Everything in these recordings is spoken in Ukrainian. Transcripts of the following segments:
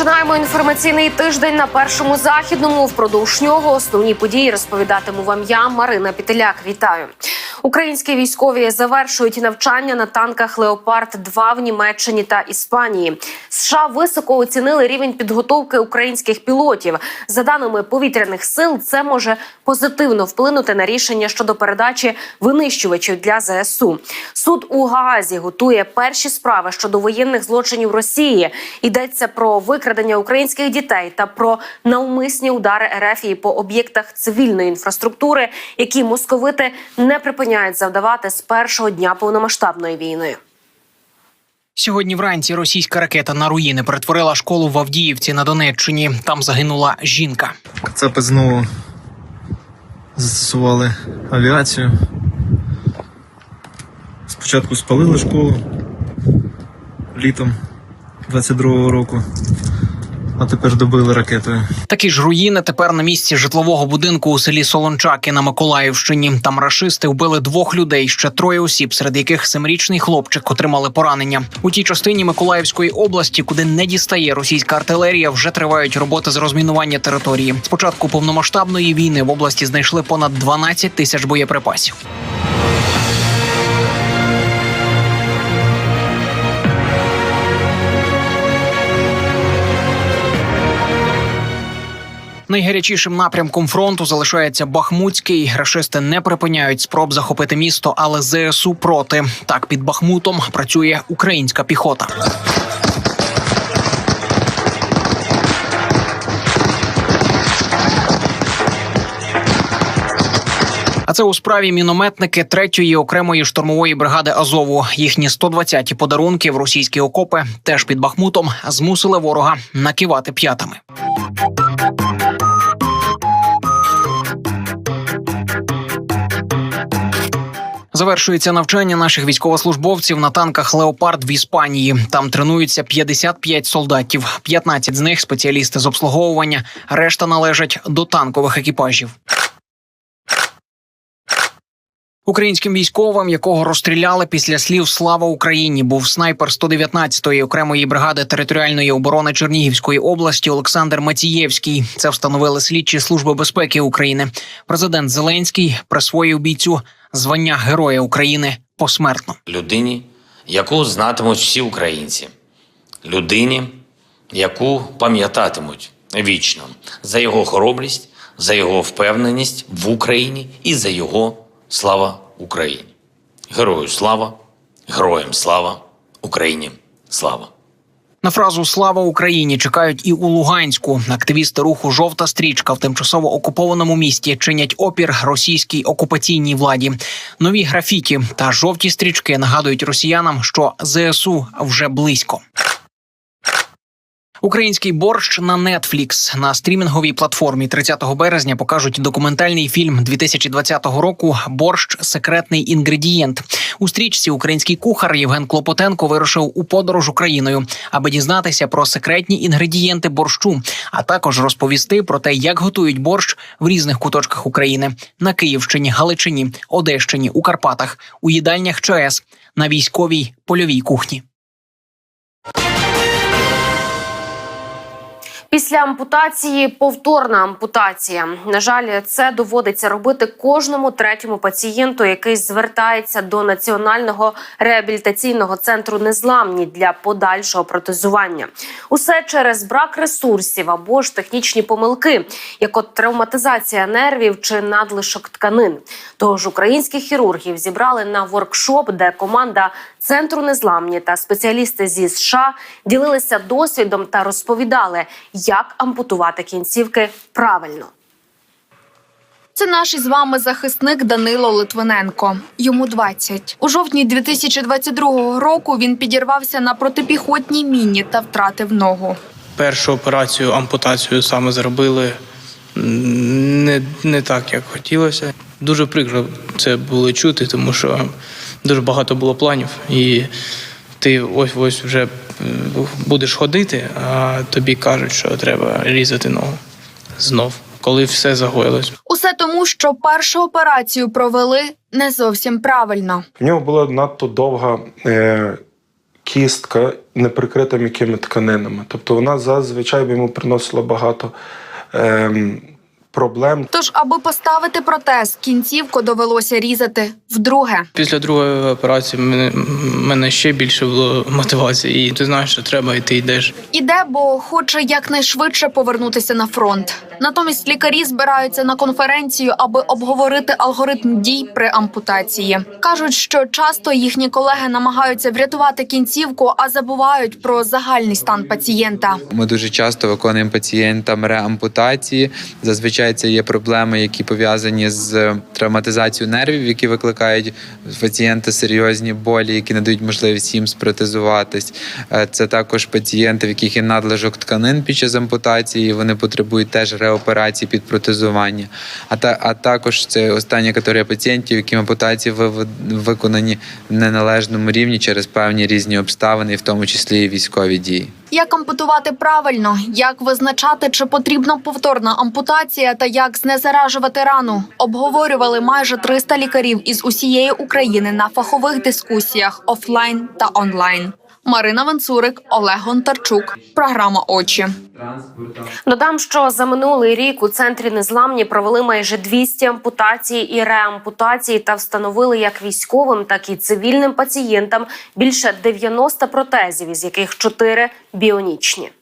Розпочинаємо інформаційний тиждень на першому західному. Впродовж нього основні події розповідатиму вам я, Марина Пітеляк. Вітаю. Українські військові завершують навчання на танках Леопард 2 в Німеччині та Іспанії. США високо оцінили рівень підготовки українських пілотів. За даними повітряних сил, це може позитивно вплинути на рішення щодо передачі винищувачів для ЗСУ. Суд у Гаазі готує перші справи щодо воєнних злочинів Росії. Йдеться про викрадення українських дітей та про навмисні удари РФ по об'єктах цивільної інфраструктури, які московити не припиняють завдавати з першого дня повномасштабної війни. Сьогодні вранці російська ракета на руїни перетворила школу в Авдіївці на Донеччині. Там загинула жінка. Кацапи знову застосували авіацію. Спочатку спалили школу літом 22-го року, а тепер добили ракетою. Такі ж руїни тепер на місці житлового будинку у селі Солончаки на Миколаївщині. Там рашисти вбили двох людей, ще троє осіб, серед яких семирічний хлопчик отримали поранення. У тій частині Миколаївської області, куди не дістає російська артилерія, вже тривають роботи з розмінування території. З початку повномасштабної війни в області знайшли понад 12 тисяч боєприпасів. Найгарячішим напрямком фронту залишається Бахмутський. Рашисти не припиняють спроб захопити місто, але ЗСУ проти. Так під Бахмутом працює українська піхота. А це у справі мінометники третьої окремої штурмової бригади Азову. Їхні 120-ті подарунки в російські окопи теж під Бахмутом змусили ворога накивати п'ятами. Завершується навчання наших військовослужбовців на танках Леопард в Іспанії. Там тренуються 55 солдатів, 15 з них спеціалісти з обслуговування, решта належать до танкових екіпажів. Українським військовим, якого розстріляли після слів Слава Україні, був снайпер 119-ї окремої бригади територіальної оборони Чернігівської області Олександр Матієвський. Це встановили слідчі служби безпеки України. Президент Зеленський присвоїв бійцю звання Героя України посмертно. людині, яку знатимуть всі українці, людині, яку пам'ятатимуть вічно за його хоробрість, за його впевненість в Україні і за його слава Україні. Герою слава, героям слава, Україні слава. На фразу Слава Україні чекають і у Луганську. Активісти руху Жовта стрічка в тимчасово окупованому місті чинять опір російській окупаційній владі. Нові графіті та жовті стрічки нагадують росіянам, що ЗСУ вже близько. Український борщ на Netflix на стрімінговій платформі 30 березня покажуть документальний фільм 2020 року Борщ секретний інгредієнт. У стрічці український кухар Євген Клопотенко вирушив у подорож Україною, аби дізнатися про секретні інгредієнти борщу, а також розповісти про те, як готують борщ в різних куточках України на Київщині, Галичині, Одещині, у Карпатах, у їдальнях ЧАЕС, на військовій польовій кухні. Після ампутації повторна ампутація. На жаль, це доводиться робити кожному третьому пацієнту, який звертається до національного реабілітаційного центру незламні для подальшого протезування. Усе через брак ресурсів або ж технічні помилки, як от травматизація нервів чи надлишок тканин. Тож українських хірургів зібрали на воркшоп, де команда центру незламні та спеціалісти зі США ділилися досвідом та розповідали, як ампутувати кінцівки правильно. Це наш із вами захисник Данило Литвиненко. Йому 20. У жовтні 2022 року він підірвався на протипіхотній міні та втратив ногу. першу операцію, ампутацію саме зробили не, не так, як хотілося. Дуже прикро це було чути, тому що дуже багато було планів, і ти ось ось вже будеш ходити, а тобі кажуть, що треба різати ногу знов, коли все загоїлось. Усе тому, що першу операцію провели не зовсім правильно. В нього була надто довга е, кістка не прикрита м'якими тканинами. Тобто вона зазвичай би йому приносила багато ем, проблем. Тож, аби поставити протез, кінцівку довелося різати вдруге. Після другої операції мене, мене ще більше було мотивації. І ти знаєш, що треба, і ти йдеш. Іде, бо хоче якнайшвидше повернутися на фронт. Натомість лікарі збираються на конференцію, аби обговорити алгоритм дій при ампутації. кажуть, що часто їхні колеги намагаються врятувати кінцівку, а забувають про загальний стан пацієнта. Ми дуже часто виконуємо пацієнтам реампутації. Зазвичай це є проблеми, які пов'язані з травматизацією нервів, які викликають пацієнта серйозні болі, які не дають можливість їм спротезуватись. Е, Це також пацієнти, в яких є надлишок тканин під час ампутації. Вони потребують теж реоперації під протезування. А та а також це остання категорія пацієнтів, яким ампутації виконані в неналежному рівні через певні різні обставини, і в тому числі і військові дії. Як ампутувати правильно, як визначати, чи потрібна повторна ампутація та як знезаражувати рану, обговорювали майже 300 лікарів із усієї України на фахових дискусіях офлайн та онлайн. Марина Ванцурик, Олег Гонтарчук. Програма Очі. Додам, що за минулий рік у центрі незламні провели майже 200 ампутацій і реампутацій та встановили як військовим, так і цивільним пацієнтам більше 90 протезів, із яких 4 біонічні.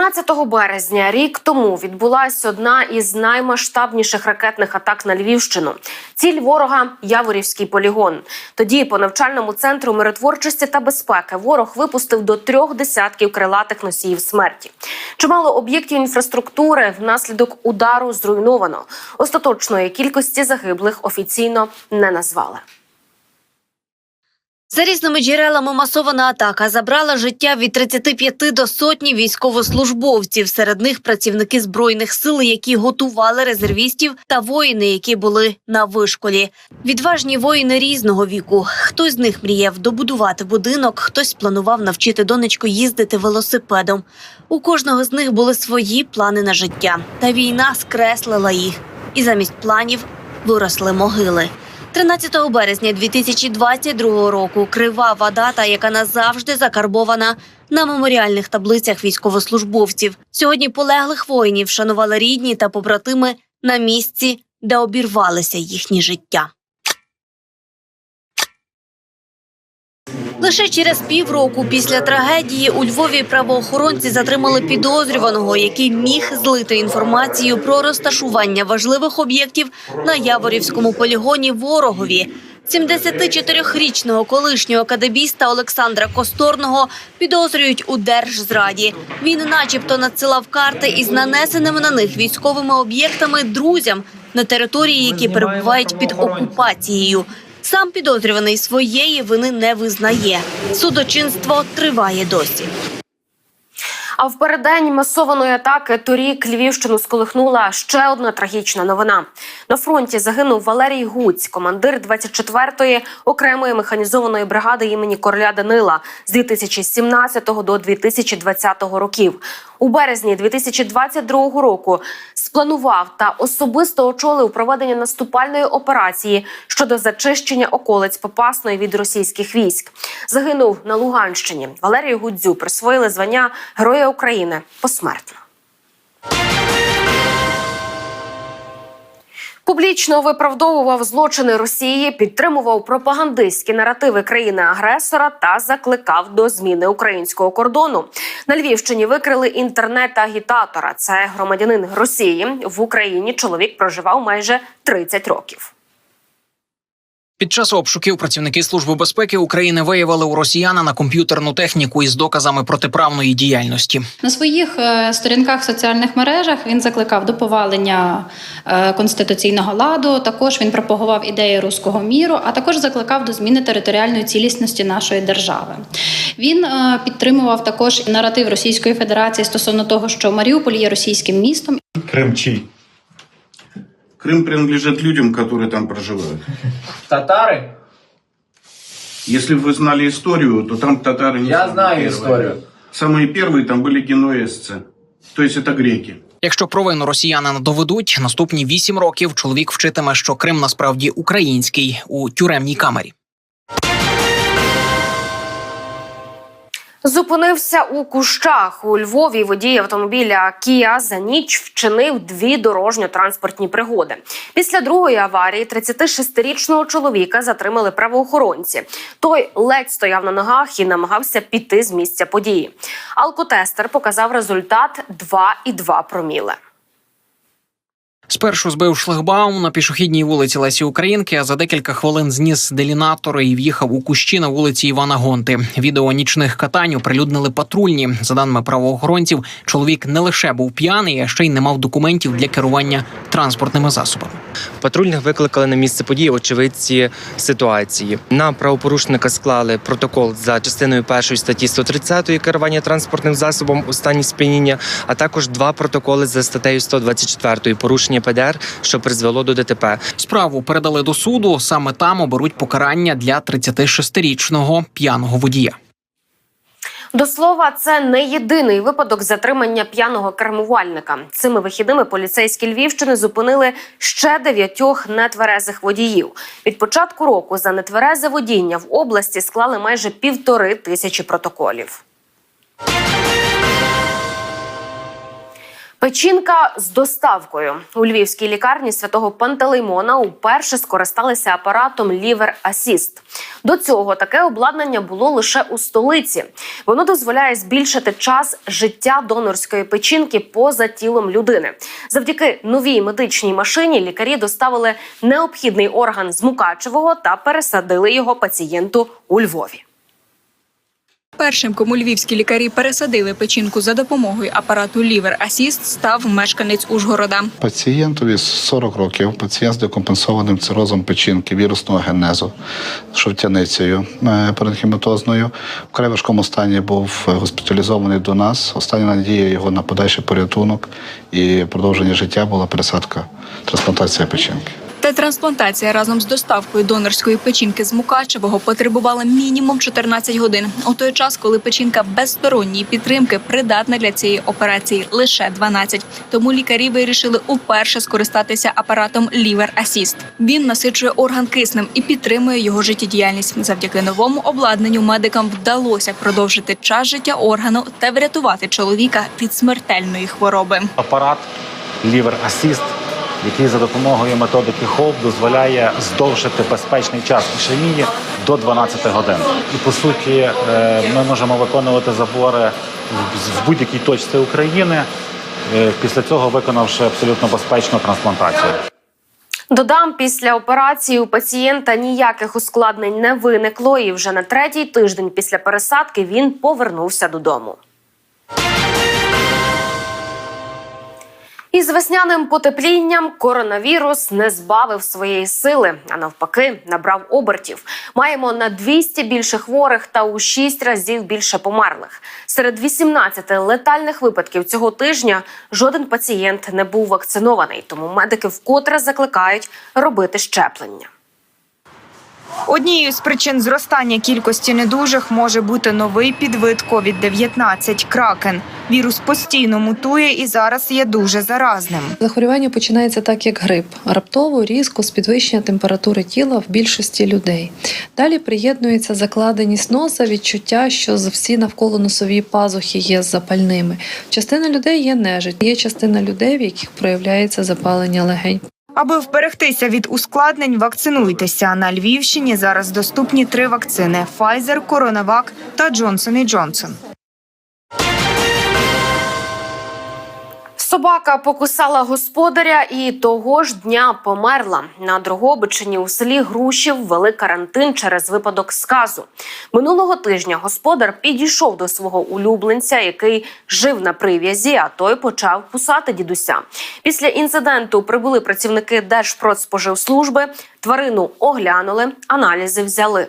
13 березня рік тому відбулася одна із наймасштабніших ракетних атак на Львівщину. Ціль ворога Яворівський полігон. Тоді по навчальному центру миротворчості та безпеки ворог випустив до трьох десятків крилатих носіїв смерті. Чимало об'єктів інфраструктури внаслідок удару зруйновано. Остаточної кількості загиблих офіційно не назвали. За різними джерелами масована атака забрала життя від 35 до сотні військовослужбовців. Серед них працівники збройних сил, які готували резервістів, та воїни, які були на вишколі. Відважні воїни різного віку. Хтось з них мріяв добудувати будинок, хтось планував навчити донечку їздити велосипедом. У кожного з них були свої плани на життя. Та війна скреслила їх, і замість планів виросли могили. 13 березня 2022 року кривава дата, яка назавжди закарбована на меморіальних таблицях військовослужбовців. Сьогодні полеглих воїнів шанували рідні та побратими на місці, де обірвалися їхні життя. Лише через півроку після трагедії у Львові правоохоронці затримали підозрюваного, який міг злити інформацію про розташування важливих об'єктів на Яворівському полігоні ворогові. 74-річного колишнього кадебіста Олександра Косторного підозрюють у держзраді. Він, начебто, надсилав карти із нанесеними на них військовими об'єктами друзям на території, які перебувають під окупацією. Сам підозрюваний своєї вини не визнає. Судочинство триває досі. А в переддень масованої атаки торік Львівщину сколихнула ще одна трагічна новина. На фронті загинув Валерій Гуць, командир 24-ї окремої механізованої бригади імені Короля Данила з 2017 до 2020 років. У березні 2022 року спланував та особисто очолив проведення наступальної операції щодо зачищення околиць Попасної від російських військ. Загинув на Луганщині. Валерію Гудзю присвоїли звання Героя України посмертно. Публічно виправдовував злочини Росії, підтримував пропагандистські наративи країни-агресора та закликав до зміни українського кордону. На Львівщині викрили інтернет-агітатора. Це громадянин Росії в Україні. Чоловік проживав майже 30 років. Під час обшуків працівники служби безпеки України виявили у росіяна на комп'ютерну техніку із доказами протиправної діяльності. На своїх е, сторінках в соціальних мережах він закликав до повалення е, конституційного ладу. Також він пропагував ідеї руського міру, а також закликав до зміни територіальної цілісності нашої держави. Він е, підтримував також наратив Російської Федерації стосовно того, що Маріуполь є російським містом Крым чий? Крым принадлежит людям, которые там проживают. Татари? Если бы вы знали историю, то там татары не Я самые знаю первые. историю. Самые первые там были генуэзцы. То есть это греки. Якщо провину росіянина доведуть, наступні вісім років чоловік вчитиме, що Крим насправді український у тюремній камері. Зупинився у кущах у Львові. Водій автомобіля Кія за ніч вчинив дві дорожньо-транспортні пригоди. Після другої аварії 36-річного чоловіка затримали правоохоронці. Той ледь стояв на ногах і намагався піти з місця події. Алкотестер показав результат 2,2 проміле. Спершу збив шлагбаум на пішохідній вулиці Лесі Українки, а за декілька хвилин зніс делінатори і в'їхав у кущі на вулиці Івана Гонти. Відео нічних катань оприлюднили патрульні. За даними правоохоронців, чоловік не лише був п'яний, а ще й не мав документів для керування транспортними засобами. Патрульних викликали на місце події очевидці ситуації. На правопорушника склали протокол за частиною першої статті 130 керування транспортним засобом у стані сп'яніння, а також два протоколи за статтею 124 порушення ПДР, що призвело до ДТП. Справу передали до суду. Саме там оберуть покарання для 36-річного п'яного водія. До слова, це не єдиний випадок затримання п'яного кермувальника. Цими вихідними поліцейські Львівщини зупинили ще дев'ятьох нетверезих водіїв. Від початку року за нетверезе водіння в області склали майже півтори тисячі протоколів. Печінка з доставкою у львівській лікарні святого Пантелеймона уперше скористалися апаратом Лівер Асіст. До цього таке обладнання було лише у столиці. Воно дозволяє збільшити час життя донорської печінки поза тілом людини. Завдяки новій медичній машині лікарі доставили необхідний орган з Мукачевого та пересадили його пацієнту у Львові. Першим, кому львівські лікарі пересадили печінку за допомогою апарату Liver Assist, став мешканець Ужгорода. Пацієнтові 40 років, пацієнт з декомпенсованим цирозом печінки, вірусного генезу, шовтяницею е, паренхіматозною. Край важкому стані був госпіталізований до нас. Остання надія його на подальший порятунок і продовження життя була пересадка, трансплантація печінки. Та трансплантація разом з доставкою донорської печінки з Мукачевого потребувала мінімум 14 годин. У той час, коли печінка без сторонньої підтримки придатна для цієї операції лише 12. Тому лікарі вирішили уперше скористатися апаратом Liver Assist. Він насичує орган киснем і підтримує його життєдіяльність. Завдяки новому обладнанню медикам вдалося продовжити час життя органу та врятувати чоловіка від смертельної хвороби. Апарат Liver Assist, який за допомогою методики HOPE дозволяє здовжити безпечний час ішемії до 12 годин. І по суті, е, ми можемо виконувати забори в- в будь-якій точці України. е, Після цього виконавши абсолютно безпечну трансплантацію. Додам, після операції у пацієнта ніяких ускладнень не виникло, і вже на третій тиждень після пересадки він повернувся додому. Із весняним потеплінням коронавірус не збавив своєї сили, а навпаки, набрав обертів. Маємо на 200 більше хворих та у 6 разів більше померлих. Серед 18 летальних випадків цього тижня жоден пацієнт не був вакцинований, тому медики вкотре закликають робити щеплення. Однією з причин зростання кількості недужих може бути новий підвид COVID-19 – кракен. Вірус постійно мутує і зараз є дуже заразним. Захворювання починається так, як грип, раптово, різко, з підвищення температури тіла в більшості людей. Далі приєднується закладеність носа, відчуття, що всі навколо носові пазухи є запальними. Частина людей є нежить, є частина людей, в яких проявляється запалення легень. Аби вберегтися від ускладнень, вакцинуйтеся. На Львівщині зараз доступні три вакцини – Pfizer, CoronaVac та Johnson Johnson. Собака покусала господаря і того ж дня померла. На Дрогобичині у селі Грушів ввели карантин через випадок сказу. Минулого тижня господар підійшов до свого улюбленця, який жив на прив'язі, а той почав кусати дідуся. Після інциденту прибули працівники Держпродспоживслужби, тварину оглянули, аналізи взяли.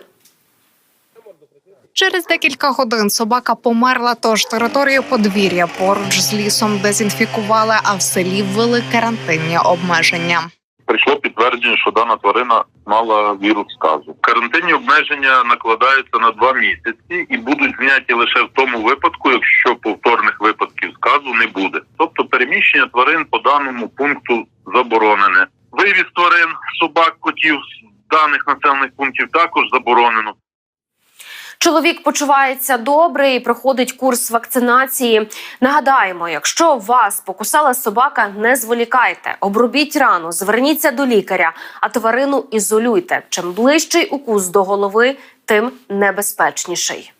Через декілька годин собака померла, тож територію подвір'я поруч з лісом дезінфікували, а в селі ввели карантинні обмеження. Прийшло підтвердження, що дана тварина мала вірус сказу. Карантинні обмеження накладаються на два місяці і будуть зняті лише в тому випадку, якщо повторних випадків сказу не буде. Тобто переміщення тварин по даному пункту заборонене. Вивіз тварин, собак, котів з даних населених пунктів також заборонено. Чоловік почувається добре і проходить курс вакцинації. Нагадаємо, якщо вас покусала собака, не зволікайте, обробіть рану, зверніться до лікаря, а тварину ізолюйте. Чим ближчий укус до голови, тим небезпечніший.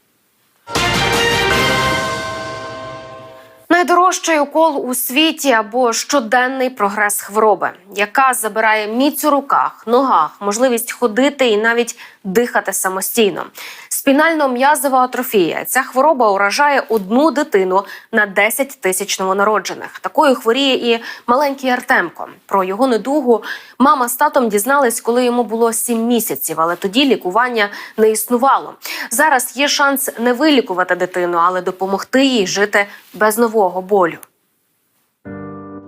Найдорожчий укол у світі або щоденний прогрес хвороби, яка забирає міць у руках, ногах, можливість ходити і навіть дихати самостійно. Спінально-м'язова атрофія. Ця хвороба уражає одну дитину на 10 тисяч новонароджених. Такою хворіє і маленький Артемко. Про його недугу мама з татом дізнались, коли йому було 7 місяців, але тоді лікування не існувало. Зараз є шанс не вилікувати дитину, але допомогти їй жити без нового болю.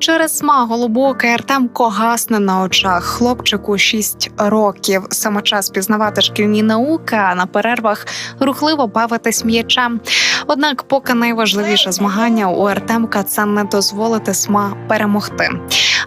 Через сма голубокий Артемко гасне на очах. Хлопчику 6 років. Саме час пізнавати шкільні науки, а на перервах рухливо бавитись м'ячем. Однак, поки найважливіше змагання у Артемка це не дозволити сма перемогти.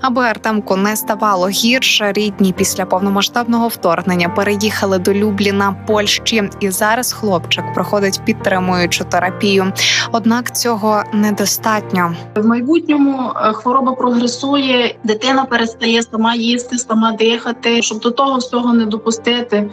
Аби Артемку не ставало гірше, рідні після повномасштабного вторгнення переїхали до Любліна, Польщі, і зараз хлопчик проходить підтримуючу терапію. Однак цього недостатньо. В майбутньому е, хвороба прогресує, дитина перестає сама їсти, сама дихати. Щоб до того всього не допустити,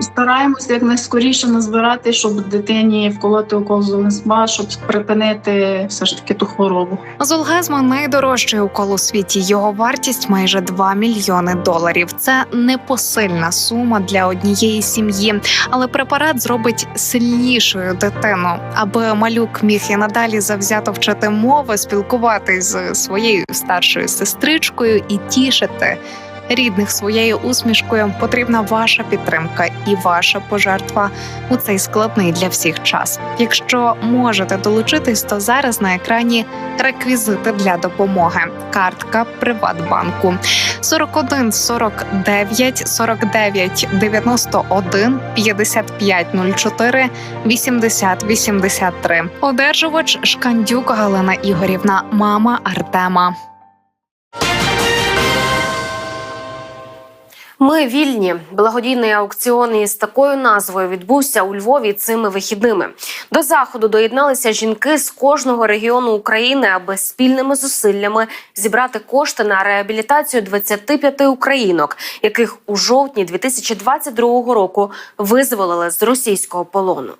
стараємося якнайскоріше назбирати, щоб дитині вколоти укол золесма, щоб припинити все ж таки ту хворобу. Золгезма найдорожчий укол у світі. Його вартість майже 2 мільйони доларів. Це непосильна сума для однієї сім'ї, але препарат зробить сильнішою дитину, аби малюк міг і надалі завзято вчити мови, спілкуватись з своєю старшою сестричкою і тішити. Рідних своєю усмішкою потрібна ваша підтримка і ваша пожертва у цей складний для всіх час. Якщо можете долучитись, то зараз на екрані реквізити для допомоги. Картка Приватбанку 41 49 49 91 55 04 80 83. Одержувач Шкандюк Галина Ігорівна, мама Артема. Ми вільні. Благодійний аукціон із такою назвою відбувся у Львові цими вихідними. До заходу доєдналися жінки з кожного регіону України, аби спільними зусиллями зібрати кошти на реабілітацію 25 українок, яких у жовтні 2022 року визволили з російського полону.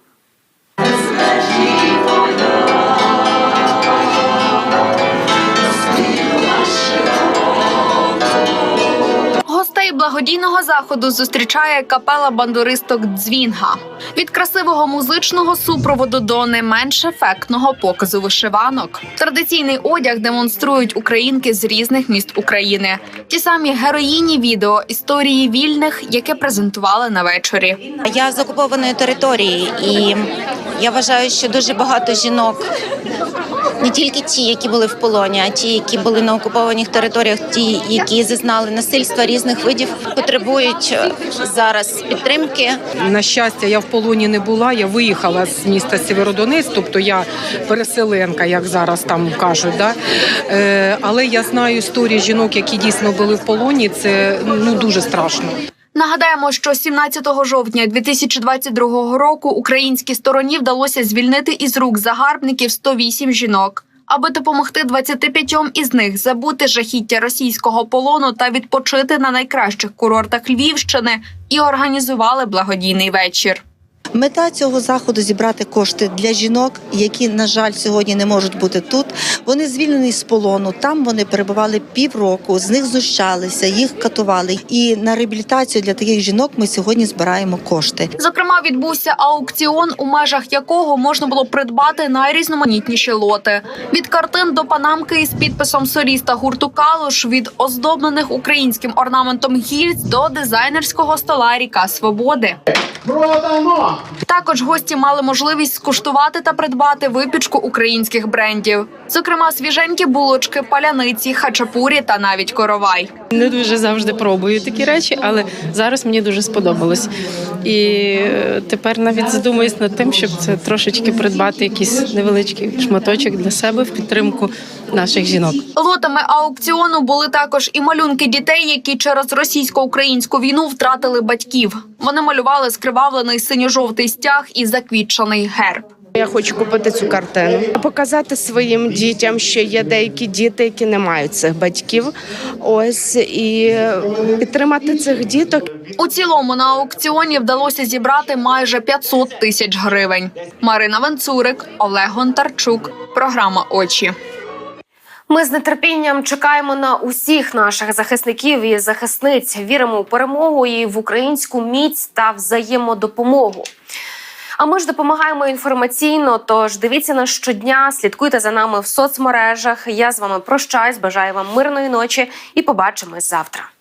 Гостей благодійного заходу зустрічає капела бандуристок Дзвінга. Від красивого музичного супроводу до не менш ефектного показу вишиванок. Традиційний одяг демонструють українки з різних міст України. Ті самі героїні відео історії вільних, яке презентували на вечорі. Я з окупованої території, і я вважаю, що дуже багато жінок, не тільки ті, які були в полоні, а ті, які були на окупованих територіях, ті, які зазнали насильства різних видів, потребують е, зараз підтримки. На щастя, я в полоні не була. Я виїхала з міста Сєвєродонець, тобто я переселенка, як зараз там кажуть. Да? Е, але я знаю історії жінок, які дійсно були в полоні. Це ну дуже страшно. Нагадаємо, що 17 жовтня 2022 року українській стороні вдалося звільнити із рук загарбників 108 жінок. Аби допомогти 25 із них забути жахіття російського полону та відпочити на найкращих курортах Львівщини, і організували благодійний вечір. Мета цього заходу зібрати кошти для жінок, які, на жаль, сьогодні не можуть бути тут. Вони звільнені з полону. Там вони перебували півроку, з них знущалися, їх катували. І на реабілітацію для таких жінок ми сьогодні збираємо кошти. Зокрема, відбувся аукціон, у межах якого можна було придбати найрізноманітніші лоти від картин до панамки із підписом соліста гурту Калуш, від оздоблених українським орнаментом гільз до дизайнерського стола Ріка Свободи. Продано! Також гості мали можливість скуштувати та придбати випічку українських брендів, зокрема свіженькі булочки, паляниці, хачапурі та навіть коровай. Не дуже завжди пробую такі речі, але зараз мені дуже сподобалось. І е, тепер навіть задумуюсь над тим, щоб це трошечки придбати якийсь невеличкий шматочок для себе в підтримку наших жінок. Лотами аукціону були також і малюнки дітей, які через російсько-українську війну втратили батьків. Вони малювали скривавлений синьо-жовтий стяг і заквітчений герб. Я хочу купити цю картину, показати своїм дітям, що є деякі діти, які не мають цих батьків. Ось і підтримати цих діток. У цілому на аукціоні вдалося зібрати майже 500 тисяч гривень. Марина Венцурик, Олег Гонтарчук. Програма Очі. Ми з нетерпінням чекаємо на усіх наших захисників і захисниць. Віримо у перемогу і в українську міць та взаємодопомогу. А ми ж допомагаємо інформаційно. Тож дивіться нас щодня, слідкуйте за нами в соцмережах. Я з вами прощаюсь, бажаю вам мирної ночі і побачимось завтра.